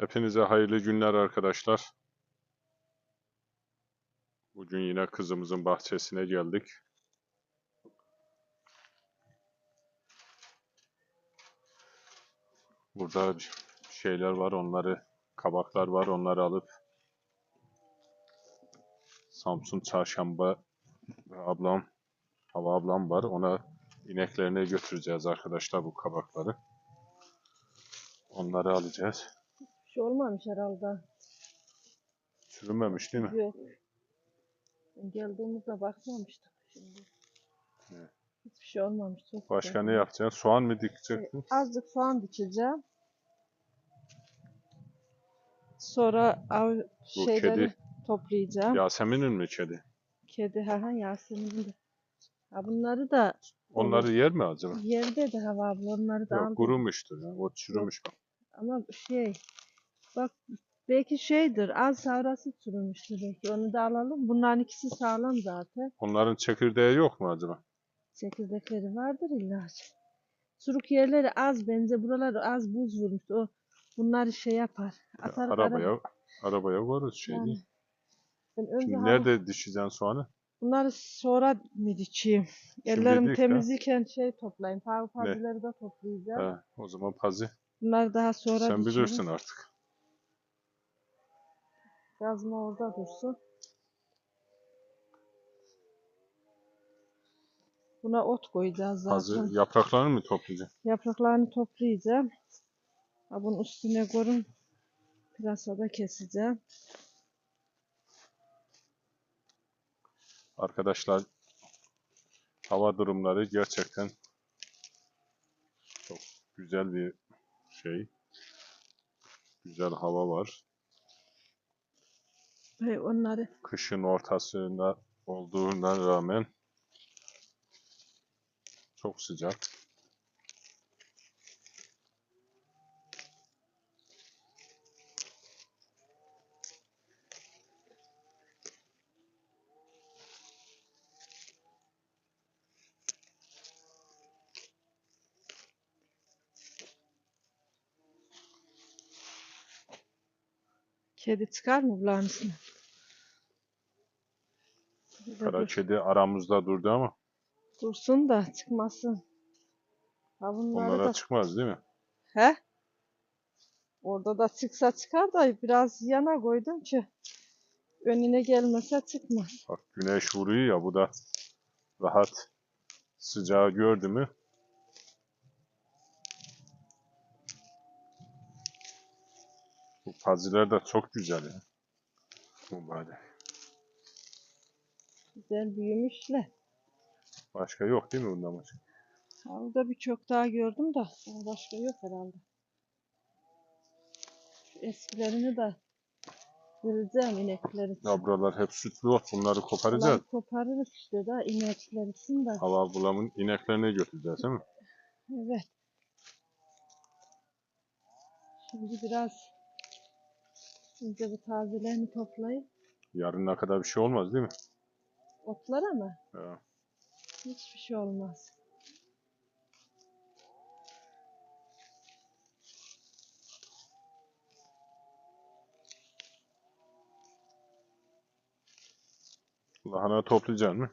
Hepinize hayırlı günler arkadaşlar. Bugün yine kızımızın bahçesine geldik. Burada şeyler var, onları kabaklar var, onları alıp Samsun Çarşamba ablam, Hava ablam var. Ona ineklerine götüreceğiz arkadaşlar bu kabakları. Onları alacağız. Bir şey olmamış herhalde. Çürümemiş değil mi? Yok. Geldiğimizde bakmamıştık şimdi. Evet. Hiçbir şey olmamış. Çok Başka güzel. ne yapacaksın? Soğan mı Ee, dikecektin? Azıcık soğan dikeceğim. Sonra av Bu şeyleri kedi. toplayacağım. Yasemin'in mi kedi? Kedi ha ha Yasemin'in de. Ha bunları da Onları yer mi acaba? yerde de hava abla onları da Yok aldım. kurumuştur ya. O çürümüş bak. Ama şey bak belki şeydir az sonrası çürümüştür belki onu da alalım. Bunların ikisi sağlam zaten. Onların çekirdeği yok mu acaba? Çekirdekleri vardır illa. Suruk yerleri az benze buraları az buz vurmuş. O bunları şey yapar. Ya, Atar arabaya arabaya varız şey Yani değil. Ben önce Şimdi hava- nerede dişeceksin soğanı? bunları sonra mı dikeyim? Ellerim dik ha. temizleyken şey toplayayım. Pavu pazileri de toplayacağım. He, o zaman pazi. Bunları daha sonra Sen dikeyim. bilirsin artık. Yazma orada dursun. Buna ot koyacağız zaten. Pazi yapraklarını mı toplayacaksın? Yapraklarını toplayacağım. Bunun üstüne koyun. Pırasada keseceğim. Arkadaşlar hava durumları gerçekten çok güzel bir şey. Güzel hava var. Ve onları kışın ortasında olduğuna rağmen çok sıcak. kedi çıkar mı bunların içine? Kara kedi aramızda durdu ama dursun da çıkmasın. Ha bunları onlara da çıkmaz değil mi? He? Orada da çıksa çıkar da biraz yana koydum ki önüne gelmese çıkmaz. Bak güneş vuruyor ya bu da rahat sıcağı gördü mü bu paziler de çok güzel ya. Mübarek. Güzel büyümüşler. Başka yok değil mi bundan başka? Orada birçok daha gördüm de başka yok herhalde. Şu eskilerini de vereceğim inekler için. Ya buralar hep sütlü ot. Bunları koparacağız. Onları koparırız işte da inekler için de. Hava bulamın ineklerine götüreceğiz değil mi? Evet. Şimdi biraz önce bu tazelerini toplayıp Yarına kadar bir şey olmaz değil mi? Otlara mı? Ya. Hiçbir şey olmaz. Lahana toplayacaksın mı?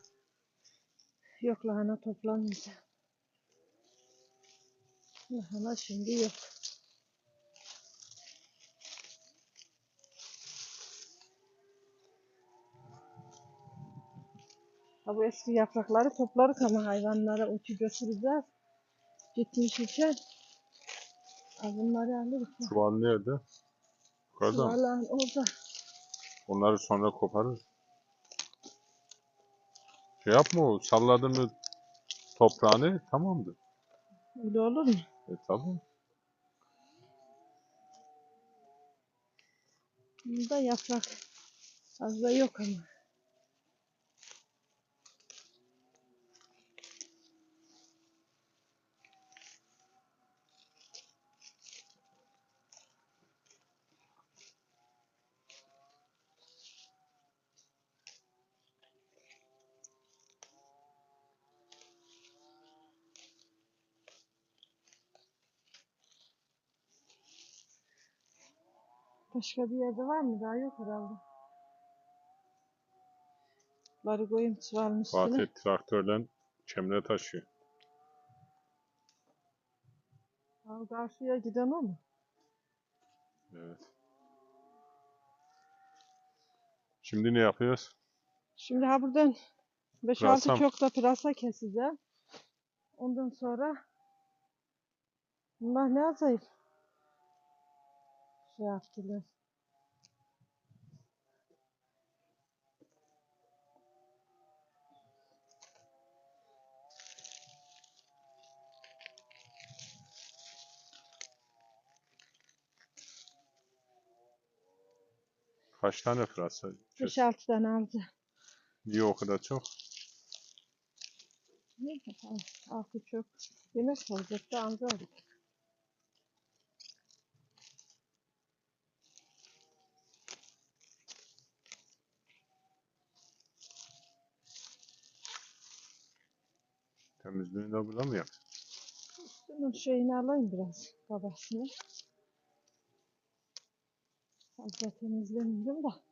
Yok lahana toplamayacağım. Lahana şimdi yok. Ha bu eski yaprakları toplarız ama hayvanlara uçu götüreceğiz. Gitmiş için. Ha bunları alırız. Çuval nerede? Yukarıda mı? Vallahi orada. Onları sonra koparır. Şey yapma o salladın mı toprağını tamamdır. Öyle olur mu? E tabi. Bunda yaprak fazla yok ama. Başka bir yerde var mı? Daha yok herhalde. Bari koyayım çuvalın üstüne. Fatih traktörle çemre taşıyor. Ha, karşıya giden o mu? Evet. Şimdi ne yapıyoruz? Şimdi ha buradan 5-6 Pırasa mı? çok da pırasa keseceğim. Ondan sonra bunlar ne acayip şey yaptılar. Kaç tane pırasa? 5-6 tane alacağım. Niye o kadar çok? Ne yapalım? Altı çok. Yemek olacak da anca olur. Temizliğini de burada mı yap? Bunun şeyini alayım biraz. Babasını. Fazla temizlemiyorum da.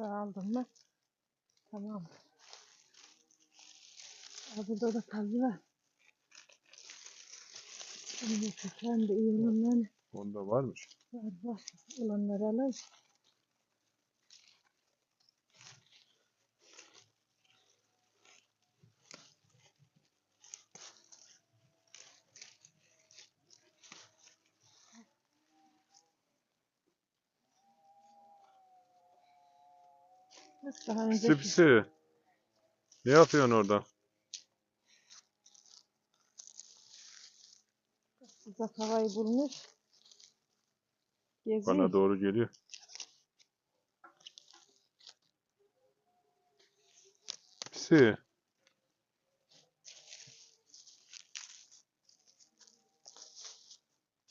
Daha aldım mı? Tamam. Aa, burada da kazı var. Şimdi çeken de iyi Onda varmış. var var. Olanları alayım. Daha Pisi pisi. Ne yapıyorsun orada? sıcak havayı bulmuş. Geziyor. Bana doğru geliyor. Pisi.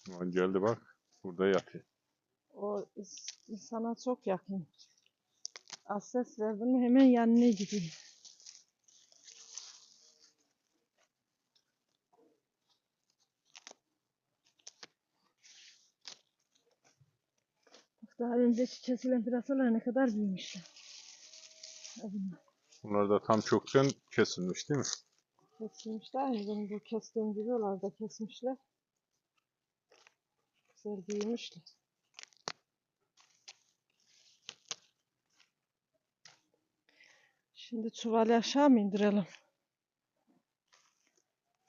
Aman geldi bak. Burada yatıyor. O insana çok yakın. Az ses verdim hemen yanına. Bak daha önceki kesilen pırasalar ne kadar büyümüşler. Bunlar da tam çokken kesilmiş değil mi? Kesilmişler. Benim bu kestiğim gibi onlar da kesmişler. Güzel büyümüşler. Şimdi çuvalı aşağı mı indirelim?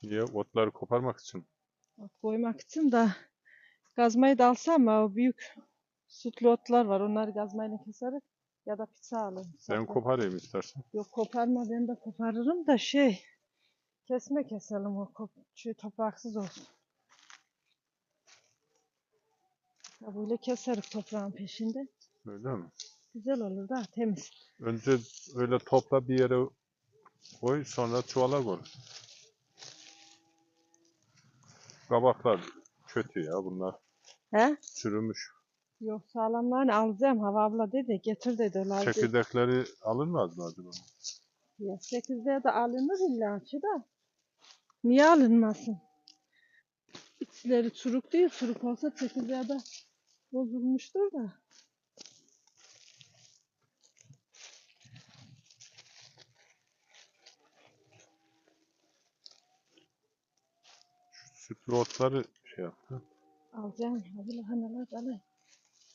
Niye? Otları koparmak için. Ot koymak için de gazmayı da alsam mı? O büyük sütlü otlar var. Onları gazmayla keserim. Ya da pizza alırım. Ben koparayım istersen. Yok koparma ben de koparırım da şey kesme keselim o kop şey, topraksız olsun. Ya böyle keserik toprağın peşinde. Öyle mi? Güzel olur da temiz. Önce öyle topla bir yere koy sonra çuvala koy. Kabaklar kötü ya bunlar. He? Çürümüş. Yok sağlamlarını alacağım. Hava abla dedi getir dedi. Öyle Çekirdekleri alınmaz mı acaba? Ya sekizde de alınır illa ki de. Niye alınmasın? İçleri çürük değil. Çürük olsa çekirdeği de bozulmuştur da. Sütlü otları şey yaptı. Alacağım. Hadi lahanalar alay.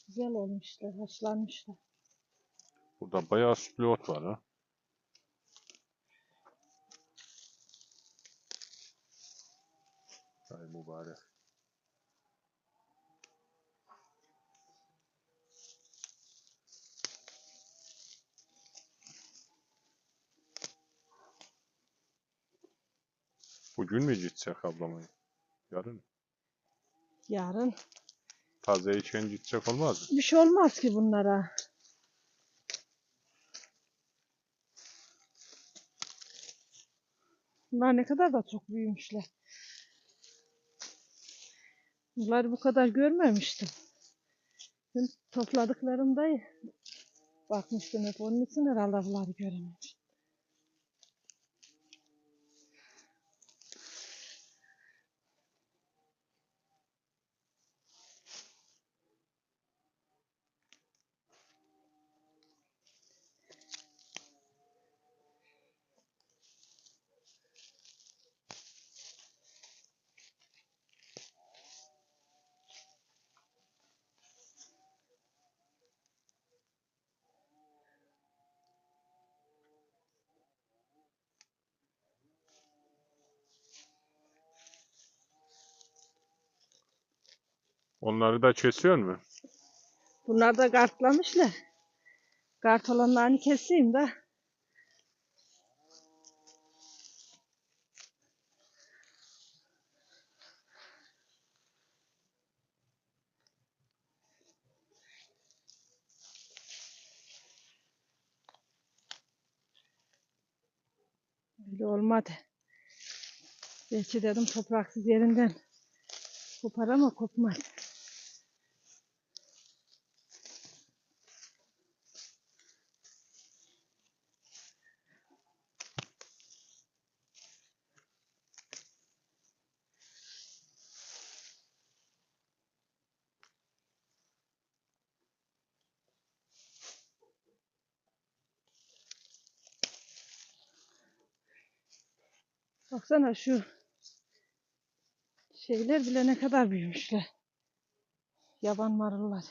Güzel olmuşlar. Haşlanmışlar. Burada bayağı sütlü ot var ha. Ay mübarek. Bugün mü gidecek ablamın? Yarın. Yarın. Taze içen gidecek olmaz mı? Bir şey olmaz ki bunlara. Bunlar ne kadar da çok büyümüşler. Bunları bu kadar görmemiştim. Dün topladıklarımda bakmıştım hep. Onun için herhalde bunları görememiştim. Onları da kesiyor mu? Bunlar da kartlamışlar. Kart olanlarını keseyim de. Öyle olmadı. Belki dedim topraksız yerinden kopar ama kopmaz. Baksana şu şeyler bile ne kadar büyümüşler. Yaban marullar.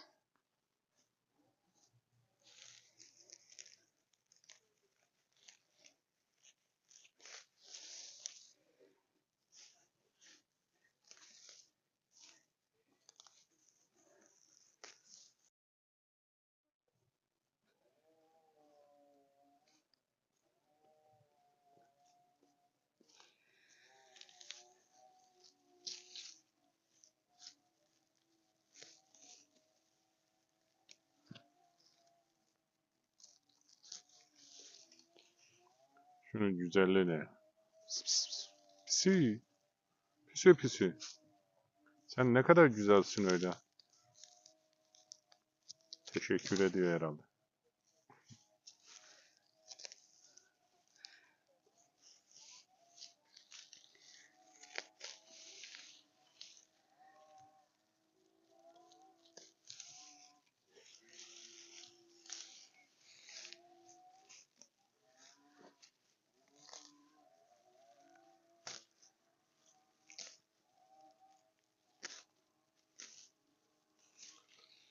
Şunun güzelliği ne? Pis pis pis. Pisi. Pisi pisi. Sen ne kadar güzelsin öyle. Teşekkür ediyor herhalde.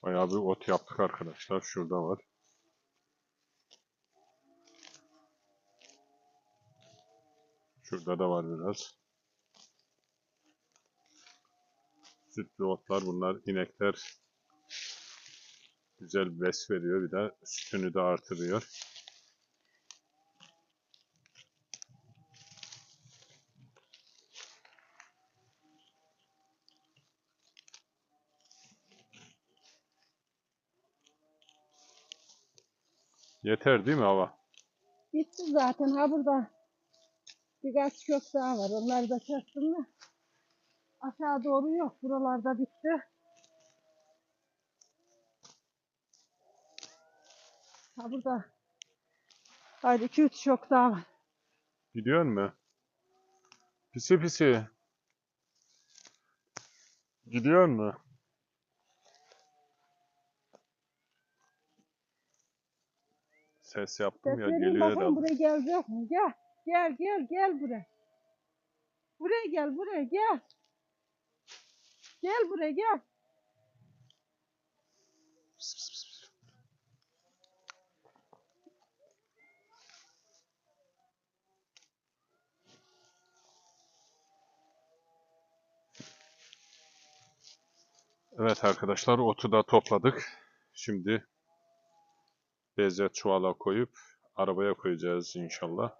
Bayağı bir ot yaptık arkadaşlar. Şurada var. Şurada da var biraz. Sütlü otlar bunlar. inekler güzel bes veriyor. Bir de sütünü de artırıyor. Yeter değil mi hava? Bitti zaten. Ha burada birkaç kök daha var. Onları da kestim mi? Aşağı doğru yok. Buralarda bitti. Ha burada. Haydi iki üç kök daha var. Gidiyor mu? Pisi pisi. Gidiyor mu? Ses yaptım ya Sesleneyim geliyor bakalım herhalde. buraya gelecek mi? Gel. Gel gel gel buraya. Buraya gel buraya gel. Gel buraya gel. Evet arkadaşlar otu da topladık. Şimdi beze çuvala koyup arabaya koyacağız inşallah.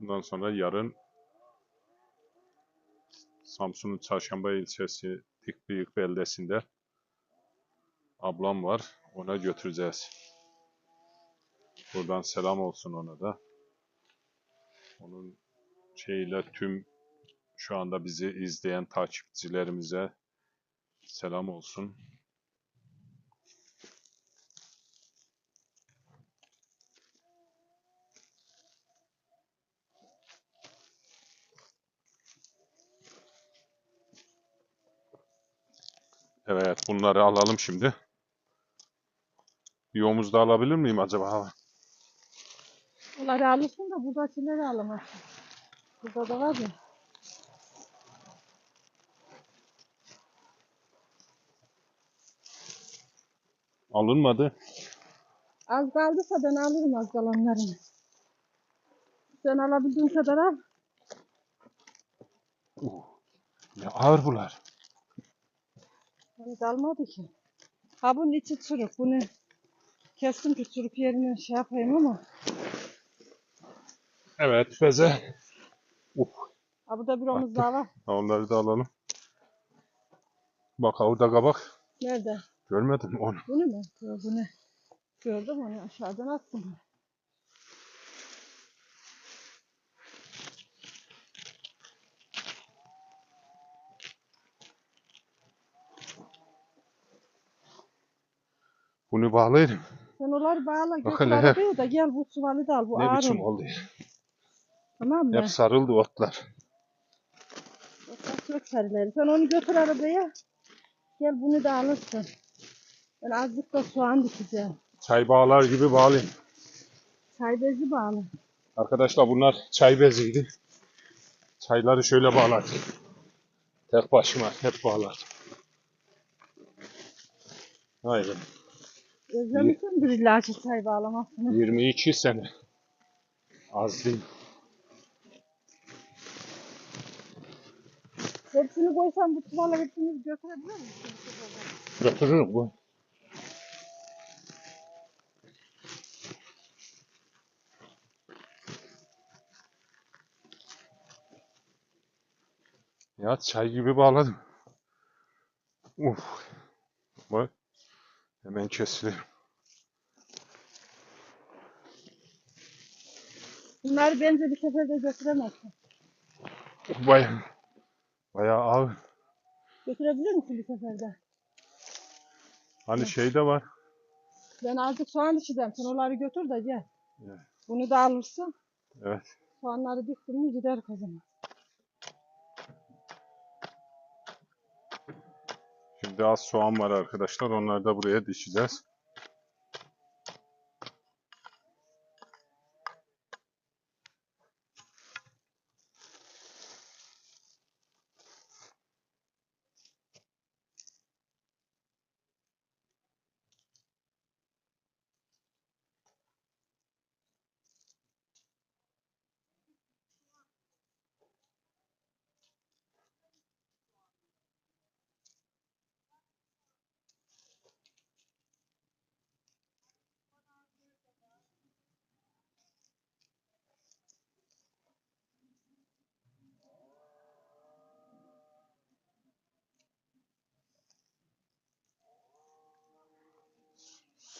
Bundan sonra yarın Samsun'un Çarşamba ilçesi Dikbıyık beldesinde ablam var. Ona götüreceğiz. Buradan selam olsun ona da. Onun şeyle tüm şu anda bizi izleyen takipçilerimize Selam olsun. Evet, bunları alalım şimdi. Omuz da alabilir miyim acaba? Onları alırsın da buradakileri alamazsın. Burada da var ya. Alınmadı. Az kaldıysa ben alırım az kalanlarını. Sen alabildiğin kadar al. Uh, ne ağır bunlar. Hani kalmadı ki. Ha bunun içi çürük. Bunu kestim ki çürük yerine şey yapayım ama. Evet, beze. Uh, Ha burada bir omuz daha var. onları da alalım. Bak orada kabak. Nerede? Görmedim onu. Bunu mu? Bu ne? Gördüm onu aşağıdan attım. Bunu bağlayayım. Sen onları bağla Bak götür hele. arabaya da gel bu çuvalı da al. Bu Ne ağır biçim oldu. Tamam mı? Hep sarıldı otlar. Bak, Çok sarıları. Sen onu götür arabaya. Gel bunu da alırsın. Ben azıcık da soğan dikeceğim. Çay bağlar gibi bağlayayım. Çay bezi bağlı. Arkadaşlar bunlar çay beziydi. Çayları şöyle bağladım. Tek başıma hep bağladım. Aynen. Özlemişsindir illa ki çay bağlamasını. 22 sene. Az değil. Hepsini koysam bu çuvala hepsini götürebilir misin? Götürürüm bu. Ya çay gibi bağladım. Uf. Bak. Hemen kesilir. Bunları bence bir seferde götüremezsin. Baya, bayağı ağır. Götürebilir misin bir seferde? Hani şey de var. Ben azıcık soğan dikeceğim. Sen onları götür de gel. Evet. Bunu da alırsın. Evet. Soğanları diktin mi gider kızım. Şimdi az soğan var arkadaşlar. Onları da buraya dişeceğiz.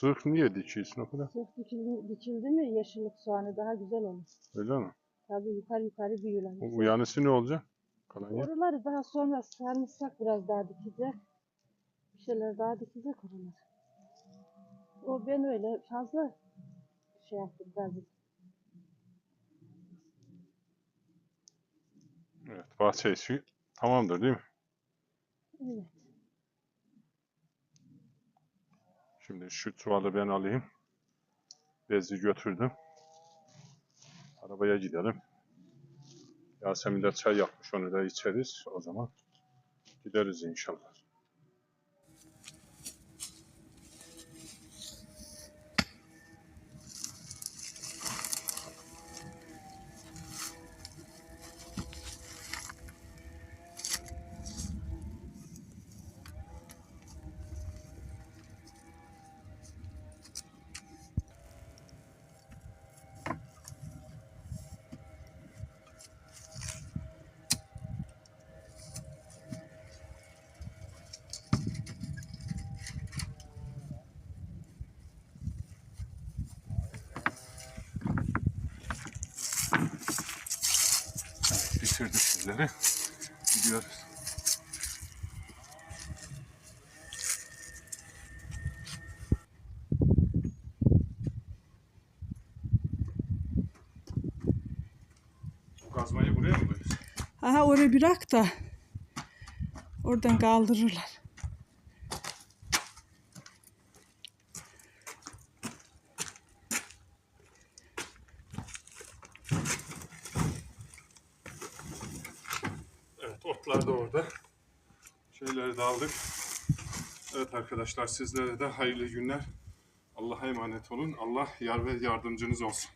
Sırf niye dikiyorsun o kadar? Sırf dikildi, dikildi mi yeşillik soğanı daha güzel olur. Öyle mi? Tabii yukarı yukarı büyüler. O uyanısı ne olacak? Kalan yer. Oraları daha sonra sarımsak biraz daha dikecek. Bir şeyler daha dikecek oralar. O ben öyle fazla şey yaptım tabii. Evet, bahçe işi tamamdır değil mi? Evet. Şimdi şu çuvalı ben alayım. Bezi götürdüm. Arabaya gidelim. Yasemin de çay yapmış, onu da içeriz o zaman. Gideriz inşallah. üzere gidiyoruz. Bu kazmayı buraya mı koyuyorsun? Aha oraya bırak da oradan kaldırırlar. Arkadaşlar sizlere de hayırlı günler. Allah'a emanet olun. Allah yar ve yardımcınız olsun.